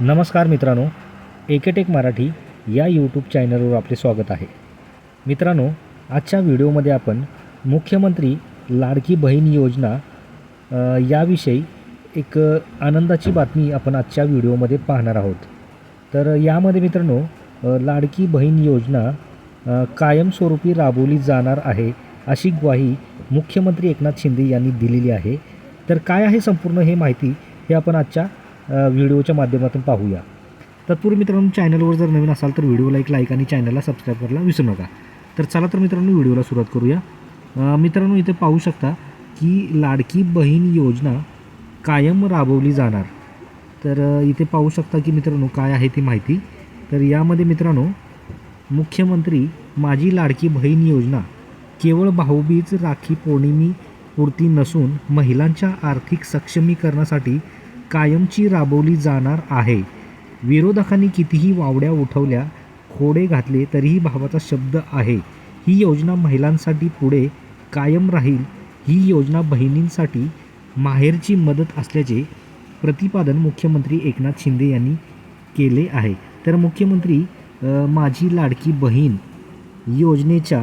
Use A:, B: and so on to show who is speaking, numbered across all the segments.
A: नमस्कार मित्रांनो एकेटेक मराठी या यूट्यूब चॅनलवर आपले स्वागत आहे. मित्रांनो आजच्या व्हिडिओमध्ये आपण मुख्यमंत्री लाडकी बहीण योजना याविषयी एक आनंदाची बातमी आपण आजच्या व्हिडिओमध्ये पाहणार आहोत. तर यामध्ये मित्रांनो लाडकी बहीण योजना कायमस्वरूपी राबवली जाणार आहे अशी ग्वाही मुख्यमंत्री एकनाथ शिंदे यांनी दिलेली आहे. तर काय आहे संपूर्ण हे माहिती हे आपण आजच्या व्हिडिओच्या माध्यमातून पाहूया. तत्पूर्वी मित्रांनो चॅनलवर जर नवीन असाल तर व्हिडिओला एक लाईक आणि चॅनलला सबस्क्राईब करायला विसरू नका. तर चला तर मित्रांनो व्हिडिओला सुरुवात करूया. मित्रांनो इथे पाहू शकता की लाडकी बहीण योजना कायम राबवली जाणार. तर इथे पाहू शकता की मित्रांनो काय आहे ती माहिती? तर यामध्ये मित्रांनो मुख्यमंत्री माझी लाडकी बहीण योजना केवळ भाऊबीज राखी पौर्णिमेपुरती नसून महिलांच्या आर्थिक सक्षमीकरणासाठी कायमची राबवली जाणार आहे. विरोधकांनी कितीही वावड्या उठवल्या खोडे घातले तरीही भावाचा शब्द आहे. ही योजना महिलांसाठी पुढे कायम राहील. ही योजना बहिणींसाठी माहेरची मदत असल्याचे प्रतिपादन मुख्यमंत्री एकनाथ शिंदे यांनी केले आहे. तर मुख्यमंत्री माझी लाडकी बहीण योजनेच्या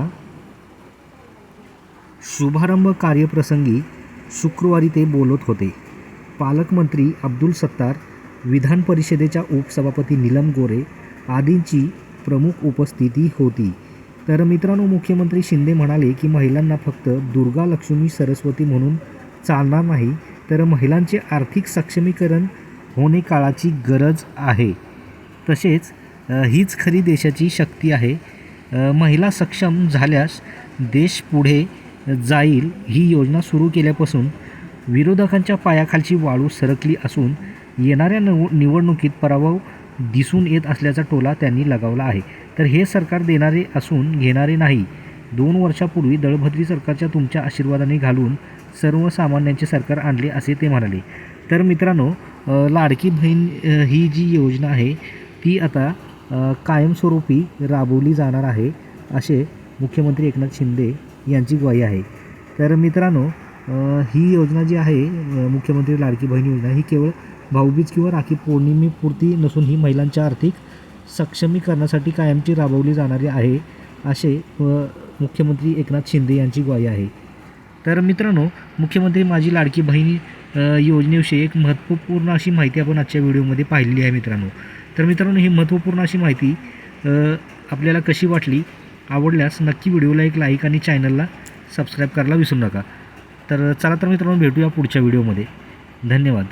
A: शुभारंभ कार्यप्रसंगी शुक्रवारी ते बोलत होते. पालकमंत्री अब्दुल सत्तार विधान परिषदेच्या उपसभापती नीलम गोरे आदींची प्रमुख उपस्थिती होती. तर मित्रांनो मुख्यमंत्री शिंदे म्हणाले की महिलांना फक्त दुर्गा लक्ष्मी सरस्वती म्हणून चालणार नाही तर महिलांचे आर्थिक सक्षमीकरण होणे काळाची गरज आहे. तसेच हीच खरी देशाची शक्ती आहे. महिला सक्षम झाल्यास देश पुढे जाईल ही योजना सुरू केल्यापासून विरोधकांच्या पायाखालची वाळू सरकली असून येणाऱ्या नव निवडणुकीत पराभव दिसून येत असल्याचा टोला त्यांनी लगावला आहे. तर हे सरकार देणारे असून घेणारे नाही. दोन वर्षापूर्वी दळभद्री सरकारच्या तुमच्या आशीर्वादाने घालून सर्वसामान्यांचे सरकार आणले असे ते म्हणाले. तर मित्रांनो लाडकी बहीण ही जी योजना आहे ती आता कायमस्वरूपी राबवली जाणार आहे असे मुख्यमंत्री एकनाथ शिंदे यांची ग्वाही आहे. तर मित्रांनो ही योजना जी आहे मुख्यमंत्री लाडकी बहीण योजना ही केवळ भाऊबीज किंवा राखी पौर्णिमेपुरती नसून ही महिलांच्या आर्थिक सक्षमीकरणासाठी कायमची राबवली जाणारी आहे असे मुख्यमंत्री एकनाथ शिंदे यांची ग्वाही आहे. तर मित्रांनो मुख्यमंत्री माझी लाडकी बहीण योजनेविषयी एक महत्त्वपूर्ण अशी माहिती आपण आजच्या व्हिडिओमध्ये पाहिलेली आहे मित्रांनो. तर मित्रांनो ही महत्त्वपूर्ण अशी माहिती आपल्याला कशी वाटली आवडल्यास नक्की व्हिडिओला एक लाईक आणि चॅनलला सबस्क्राईब करायला विसरू नका. तर चला तर मित्रांनो भेटूया पुढच्या व्हिडिओमध्ये. धन्यवाद.